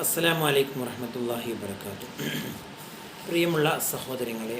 അസ്സാം വലൈക്കും വർഹമത്തല്ലാഹി വാത്തു പ്രിയമുള്ള സഹോദരങ്ങളെ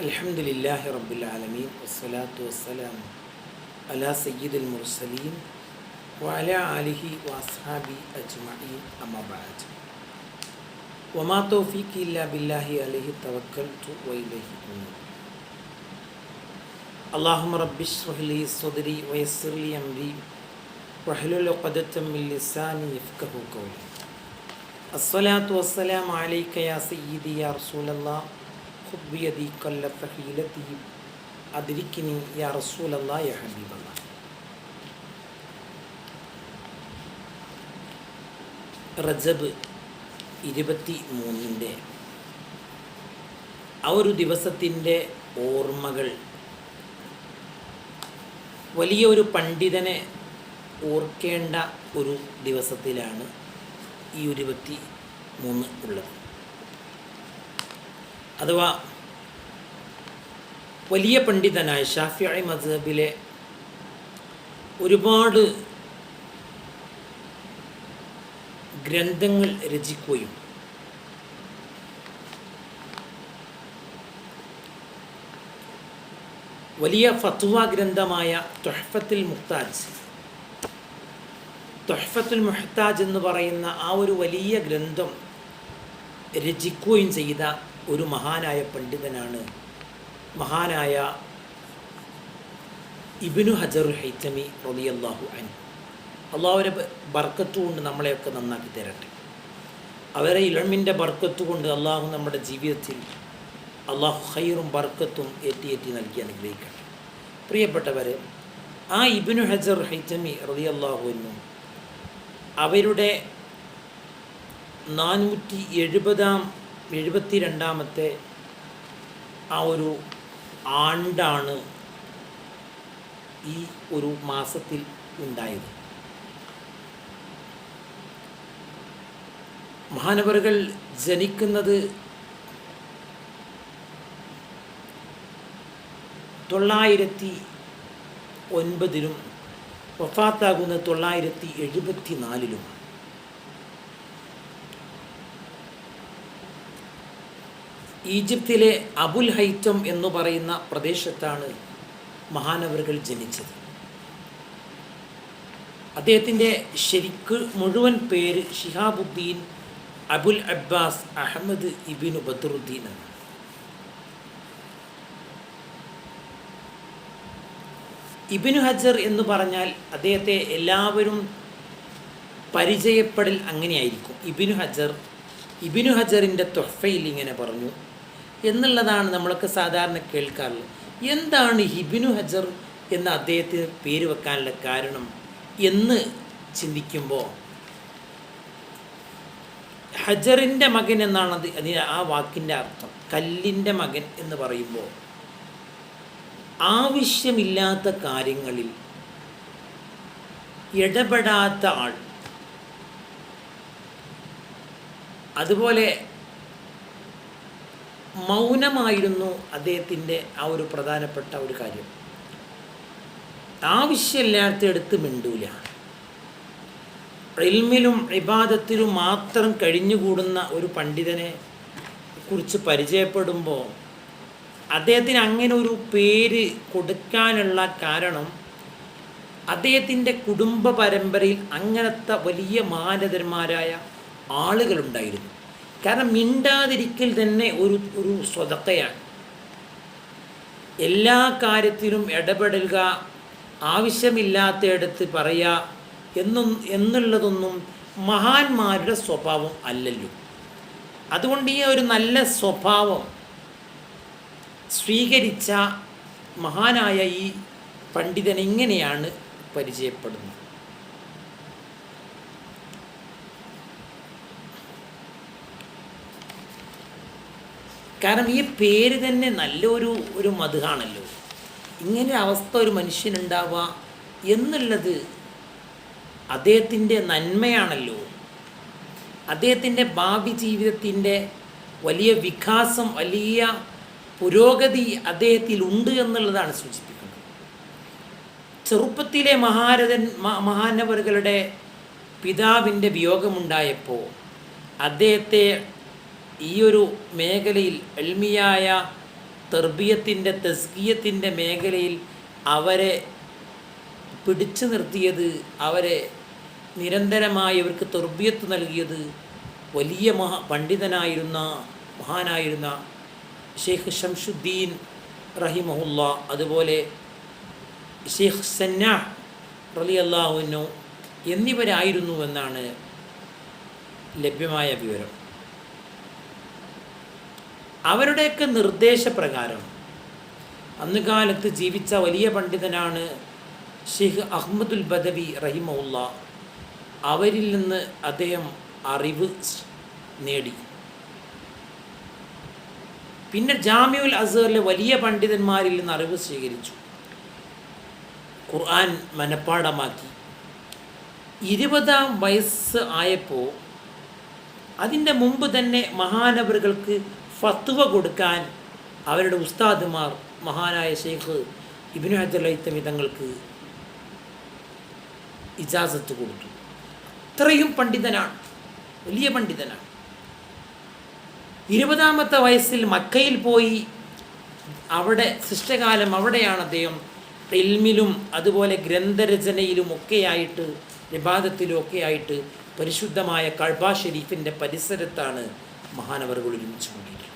അലഹമുല്ലാഹി റബ്ബുൽ ആലമീൻ വസ്സലാത്തു വസ്സലാം അലാ സയ്യിദുൽ മുർസലീൻ വഅല ആലിഹി വസ്ഹാബി അജ്മഈൻ അമബാജ് വമാ തൗഫീഖി ഇല്ലാ ബില്ലാഹി അലൈഹി തവക്കൽതു വഇലൈഹി ഉന്നീബ് അല്ലാഹുമ്മ റബ്ബിശ്റഹ് ലി സ്വദ്രി വയസ്സിർ ലി അംരി വഹലുൽ ആ ഒരു ദിവസത്തിന്റെ ഓർമ്മകൾ വലിയ ഒരു പണ്ഡിതനെ ഓർക്കേണ്ട ഒരു ദിവസത്തിലാണ് ഈ ഇരുപത്തി മൂന്ന് ഉള്ളത്. അഥവാ വലിയ പണ്ഡിതനായ ഷാഫി അലി മസബിലെ ഒരുപാട് ഗ്രന്ഥങ്ങൾ രചിക്കുകയും വലിയ ഫത്വ ഗ്രന്ഥമായ തൊഹഫത്തിൽ മുഹ്താജ് തൊഹഫത്തുൽ മുഹത്താജ് എന്ന് പറയുന്ന ആ ഒരു വലിയ ഗ്രന്ഥം രചിക്കുകയും ചെയ്ത ഒരു മഹാനായ പണ്ഡിതനാണ് മഹാനായ ഇബിനു ഹജറുൽ ഹൈത്തമി റളിയല്ലാഹു അൻ അള്ളാഹുവിന്റെ ബർക്കത്തു കൊണ്ട് നമ്മളെയൊക്കെ നന്നാക്കി തരട്ടെ. അവരെ ഇളമിന്റെ ബർക്കത്തു കൊണ്ട് അള്ളാഹു നമ്മുടെ ജീവിതത്തിൽ അള്ളാഹു ഹൈറും ബർക്കത്തും ഏറ്റി ഏറ്റി നൽകി അനുഗ്രഹിക്കട്ടെ. പ്രിയപ്പെട്ടവർ ആ ഇബിനു ഹജർ ഹൈത്തമി റതി അള്ളാഹുവിനും അവരുടെ നാനൂറ്റി എഴുപതാം എഴുപത്തി രണ്ടാമത്തെ ആ ഒരു ആണ്ടാണ് ഈ ഒരു മാസത്തിൽ ഉണ്ടായത്. മഹാനവറുകൾ ജനിക്കുന്നത് തൊള്ളായിരത്തി ഒൻപതിലും വഫാത്താകുന്നത് തൊള്ളായിരത്തി എഴുപത്തി നാലിലുമാണ് ഈജിപ്തിലെ അബുൽ ഹൈറ്റം എന്ന് പറയുന്ന പ്രദേശത്താണ് മഹാനവറുകൾ ജനിച്ചത്. അദ്ദേഹത്തിന്റെ ശരിക്ക് മുഴുവൻ പേര് Shihabuddin Abul Abbas Ahmad Ibn Badruddin എന്നാണ് ഇബിനു ഹജർ എന്ന് പറഞ്ഞാൽ അദ്ദേഹത്തെ എല്ലാവരും പരിചയപ്പെടൽ അങ്ങനെയായിരിക്കും. ഇബിനു ഹജർ ഇബിനു ഹജറിന്റെ തൊഫയിൽ ഇങ്ങനെ പറഞ്ഞു. എന്നുള്ളതാണ് നമ്മളൊക്കെ സാധാരണ കേൾക്കാറുള്ളത്. എന്താണ് ഇബിനു ഹജർ എന്ന അദ്ദേഹത്തിന് പേര് വെക്കാനുള്ള കാരണം എന്ന് ചിന്തിക്കുമ്പോൾ ഹജറിന്റെ മകൻ എന്നാണ് അത് അതിന് ആ വാക്കിന്റെ അർത്ഥം. കല്ലിന്റെ മകൻ എന്ന് പറയുമ്പോൾ ആവശ്യമില്ലാത്ത കാര്യങ്ങളിൽ ഇടപെടാത്ത ആൾ. അതുപോലെ മൗനമായിരുന്നു അദ്ദേഹത്തിന്റെ ആ ഒരു പ്രധാനപ്പെട്ട ഒരു കാര്യം. ആവശ്യമില്ലാത്തടുത്ത് മിണ്ടൂല. ഇൽമിലും ഇബാദത്തിലും മാത്രം കഴിഞ്ഞുകൂടുന്ന ഒരു പണ്ഡിതനെ കുറിച്ച് പരിചയപ്പെടുമ്പോൾ അദ്ദേഹത്തിന് അങ്ങനെ ഒരു പേര് കൊടുക്കാനുള്ള കാരണം അദ്ദേഹത്തിന്റെ കുടുംബ പരമ്പരയിൽ അങ്ങനത്തെ വലിയ മാനതന്മാരായ ആളുകളുണ്ടായിരുന്നു. കാരണം മിണ്ടാതിരിക്കൽ തന്നെ ഒരു ഒരു സ്വതത്തയാണ്. എല്ലാ കാര്യത്തിലും ഇടപെടുക ആവശ്യമില്ലാത്തയിടത്ത് പറയുക എന്നും എന്നുള്ളതൊന്നും മഹാന്മാരുടെ സ്വഭാവം അല്ലല്ലോ. അതുകൊണ്ട് ഈ ഒരു നല്ല സ്വഭാവം സ്വീകരിച്ച മഹാനായ ഈ പണ്ഡിതൻ എങ്ങനെയാണ് പരിചയപ്പെടുന്നത്. കാരണം ഈ പേര് തന്നെ നല്ലൊരു ഒരു മധുഹാണല്ലോ. ഇങ്ങനെ അവസ്ഥ ഒരു മനുഷ്യനുണ്ടാവുക എന്നുള്ളത് അദ്ദേഹത്തിന്റെ നന്മയാണല്ലോ. അദ്ദേഹത്തിന്റെ ഭാവി ജീവിതത്തിന്റെ വലിയ വികാസം വലിയ പുരോഗതി അദ്ദേഹത്തിൽ ഉണ്ട് എന്നുള്ളതാണ് സൂചിപ്പിക്കുന്നത്. ചെറുപ്പത്തിലെ മഹാരഥൻ മഹാനവറുകളുടെ പിതാവിന്റെ വിയോഗമുണ്ടായപ്പോൾ അദ്ദേഹത്തെ ഈ ഒരു മേഖലയിൽ എൽമിയായ തെർബിയത്തിന്റെ തസ്കീയത്തിന്റെ മേഖലയിൽ അവരെ പിടിച്ചു നിർത്തിയത് അവരെ നിരന്തരമായി അവർക്ക് തെർബിയത്ത് നൽകിയത് വലിയ മഹാ പണ്ഡിതനായിരുന്ന മഹാനായിരുന്ന ഷെയ്ഖ് ഷംഷുദ്ദീൻ റഹിമഹുല്ല അതുപോലെ ഷെയ്ഖ് സന്ന റലി അള്ളാഹുനു എന്നിവരായിരുന്നു എന്നാണ് ലഭ്യമായ വിവരം. അവരുടെയൊക്കെ നിർദ്ദേശപ്രകാരം അന്ന് കാലത്ത് ജീവിച്ച വലിയ പണ്ഡിതനാണ് ഷെയ്ഖ് അഹമ്മദുൽ ബദവി റഹിമഉല്ല അവരിൽ നിന്ന് അദ്ദേഹം അറിവ് നേടി. പിന്നെ ജാമ്യുൽ അസറിലെ വലിയ പണ്ഡിതന്മാരിൽ നിന്ന് അറിവ് സ്വീകരിച്ചു. ഖുർആൻ മനഃപ്പാടമാക്കി ഇരുപതാം വയസ്സ് ആയപ്പോൾ അതിന്റെ മുമ്പ് തന്നെ മഹാനവറുകൾക്ക് ഫത്വ കൊടുക്കാൻ അവരുടെ ഉസ്താദുമാർ മഹാനായ ഷെയ്ഖ് ഇബിനു ഹജലൈത്തമി തങ്ങൾക്ക് ഇജാസത്ത് കൊടുത്തു. അത്രയും പണ്ഡിതനാണ് വലിയ പണ്ഡിതനാണ്. ഇരുപതാമത്തെ വയസ്സിൽ മക്കയിൽ പോയി അവിടെ ശിഷ്ടകാലം അവിടെയാണ് അദ്ദേഹം ഇൽമിലും അതുപോലെ ഗ്രന്ഥരചനയിലും ഒക്കെയായിട്ട് വിവാദത്തിലും ഒക്കെയായിട്ട് പരിശുദ്ധമായ കൾബ ഷെരീഫിന്റെ പരിസരത്താണ് മഹാനവറുകൾ ഒരുമിച്ച് കൂടിയിട്ടുള്ളത്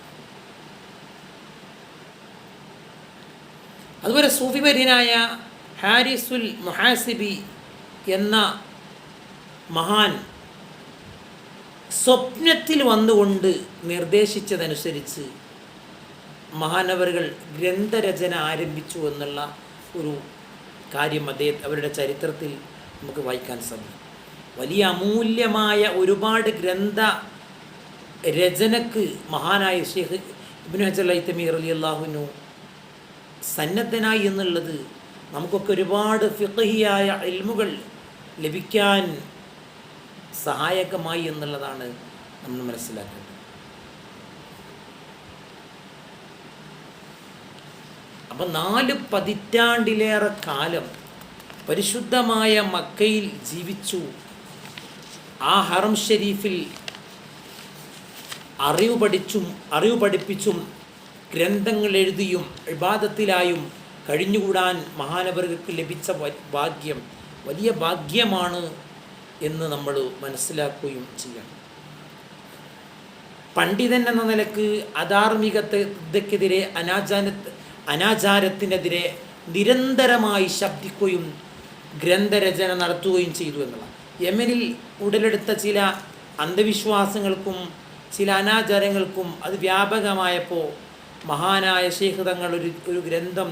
അതുപോലെ സൂഫിവര്യനായ ഹാരിസുൽ മൊഹാസിബി എന്ന മഹാൻ സ്വപ്നത്തിൽ വന്നുകൊണ്ട് നിർദ്ദേശിച്ചതനുസരിച്ച് മഹാനവറുകൾ ഗ്രന്ഥരചന ആരംഭിച്ചു എന്നുള്ള ഒരു കാര്യം അദ്ദേഹം അവരുടെ ചരിത്രത്തിൽ നമുക്ക് വായിക്കാൻ സാധിക്കും. വലിയ അമൂല്യമായ ഒരുപാട് ഗ്രന്ഥ രചനക്ക് മഹാനായ ഷെയ്ഖ് ഇബ്നു ഹജർ ഐത്തമീർ അലി അള്ളാഹുനു സന്നദ്ധനായി എന്നുള്ളത് നമുക്കൊക്കെ ഒരുപാട് ഫിഖഹിയായ ഇൽമുകൾ ലഭിക്കാൻ സഹായകമായി എന്നുള്ളതാണ് നമ്മൾ മനസ്സിലാക്കേണ്ടത്. അപ്പം നാല് പതിറ്റാണ്ടിലേറെ കാലം പരിശുദ്ധമായ മക്കയിൽ ജീവിച്ചു. ആ ഹറം ഷെരീഫിൽ അറിവ് പഠിച്ചും അറിവ് പഠിപ്പിച്ചും ഗ്രന്ഥങ്ങൾ എഴുതിയും വിവാദത്തിലായും കഴിഞ്ഞുകൂടാൻ മഹാനവർക്ക് ലഭിച്ച ഭാഗ്യം വലിയ ഭാഗ്യമാണ് എന്ന് നമ്മൾ മനസ്സിലാക്കുകയും ചെയ്യണം. പണ്ഡിതൻ എന്ന നിലയ്ക്ക് അധാർമികതയ്ക്കെതിരെ അനാചാര അനാചാരത്തിനെതിരെ നിരന്തരമായി ശബ്ദിക്കുകയും ഗ്രന്ഥരചന നടത്തുകയും ചെയ്തു എന്നുള്ളതാണ്. യമനിൽ ഉടലെടുത്ത ചില അന്ധവിശ്വാസങ്ങൾക്കും ചില അനാചാരങ്ങൾക്കും അത് വ്യാപകമായപ്പോൾ മഹാനായ ശേഖ് തങ്ങൾ ഒരു ഒരു ഗ്രന്ഥം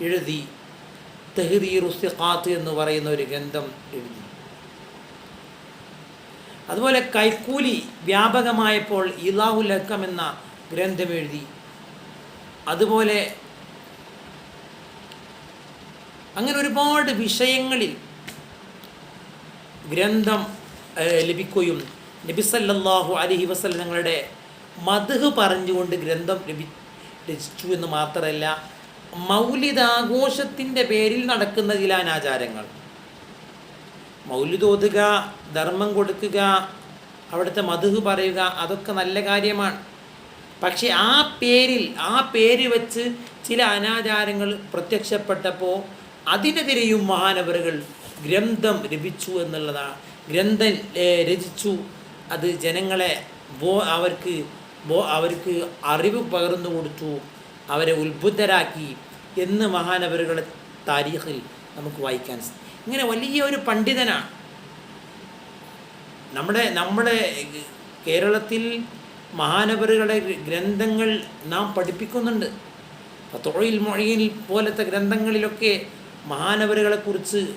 എഴുതി തെഹ്ദീർ ഉസ്തിഖാത്ത് എന്ന് പറയുന്ന ഒരു ഗ്രന്ഥം എഴുതി. അതുപോലെ കൈക്കൂലി വ്യാപകമായപ്പോൾ ഇലാഹു ലക്കം എന്ന ഗ്രന്ഥം എഴുതി. അതുപോലെ അങ്ങനെ ഒരുപാട് വിഷയങ്ങളിൽ ഗ്രന്ഥം ലഭിക്കുകയും നബിസല്ലാഹു അലഹി വസ്ലം ഞങ്ങളുടെ മധു പറഞ്ഞുകൊണ്ട് ഗ്രന്ഥം ലഭി രചിച്ചു എന്ന് മാത്രമല്ല മൗലിദാഘോഷത്തിന്റെ പേരിൽ നടക്കുന്ന ചില അനാചാരങ്ങൾ. മൗലിദോതുക ധർമ്മം കൊടുക്കുക അവിടുത്തെ മധുഹ് പറയുക അതൊക്കെ നല്ല കാര്യമാണ്. പക്ഷെ ആ പേരിൽ ആ പേര് വെച്ച് ചില അനാചാരങ്ങൾ പ്രത്യക്ഷപ്പെട്ടപ്പോൾ അതിനെതിരെയും മഹാനവറുകൾ ഗ്രന്ഥം ലഭിച്ചു എന്നുള്ളതാണ് ഗ്രന്ഥം രചിച്ചു. അത് ജനങ്ങളെ ബോ അവർക്ക് ബോ അവർക്ക് അറിവ് പകർന്നു കൊടുത്തു. അവരെ ഉത്ബുദ്ധരാക്കി എന്ന് മഹാനവറുകളെ താരീഖിൽ നമുക്ക് വായിക്കാൻ ഇങ്ങനെ വലിയ ഒരു പണ്ഡിതനാണ് നമ്മുടെ നമ്മുടെ കേരളത്തിൽ മഹാനവറുകളുടെ ഗ്രന്ഥങ്ങൾ നാം പഠിപ്പിക്കുന്നുണ്ട്. തൊഴിൽ മൊഴിയിൽ പോലത്തെ ഗ്രന്ഥങ്ങളിലൊക്കെ മഹാനവറുകളെക്കുറിച്ച്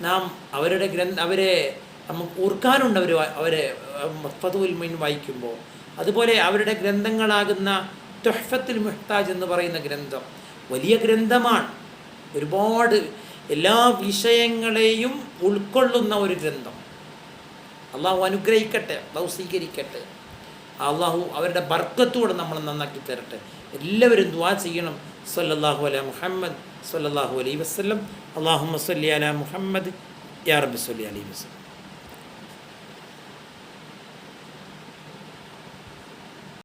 നാം അവരുടെ ഗ്രന്ഥ അവരെ നമുക്ക് ഓർക്കാനുണ്ട് അവർ അവരെ മഫതുൽ മീൻ വായിക്കുമ്പോൾ. അതുപോലെ അവരുടെ ഗ്രന്ഥങ്ങളാകുന്ന തൊഹഫത്തുൽ മുഹ്താജ് എന്ന് പറയുന്ന ഗ്രന്ഥം വലിയ ഗ്രന്ഥമാണ്. ഒരുപാട് എല്ലാ വിഷയങ്ങളെയും ഉൾക്കൊള്ളുന്ന ഒരു ഗ്രന്ഥം. അള്ളാഹു അനുഗ്രഹിക്കട്ടെ അള്ളാഹു സ്വീകരിക്കട്ടെ. അള്ളാഹു അവരുടെ ബർക്കത്തോടെ നമ്മൾ നന്നാക്കി തരട്ടെ. എല്ലാവരും ദുവാ ചെയ്യണം. സല്ലല്ലാഹു അല മുഹമ്മദ് സല്ലല്ലാഹു അലൈ വസ്ലം അള്ളാഹു മസ്ലി അല മുഹമ്മദ്. യാ റബ്ബി സല്ലി അലൈഹി വസ്ലം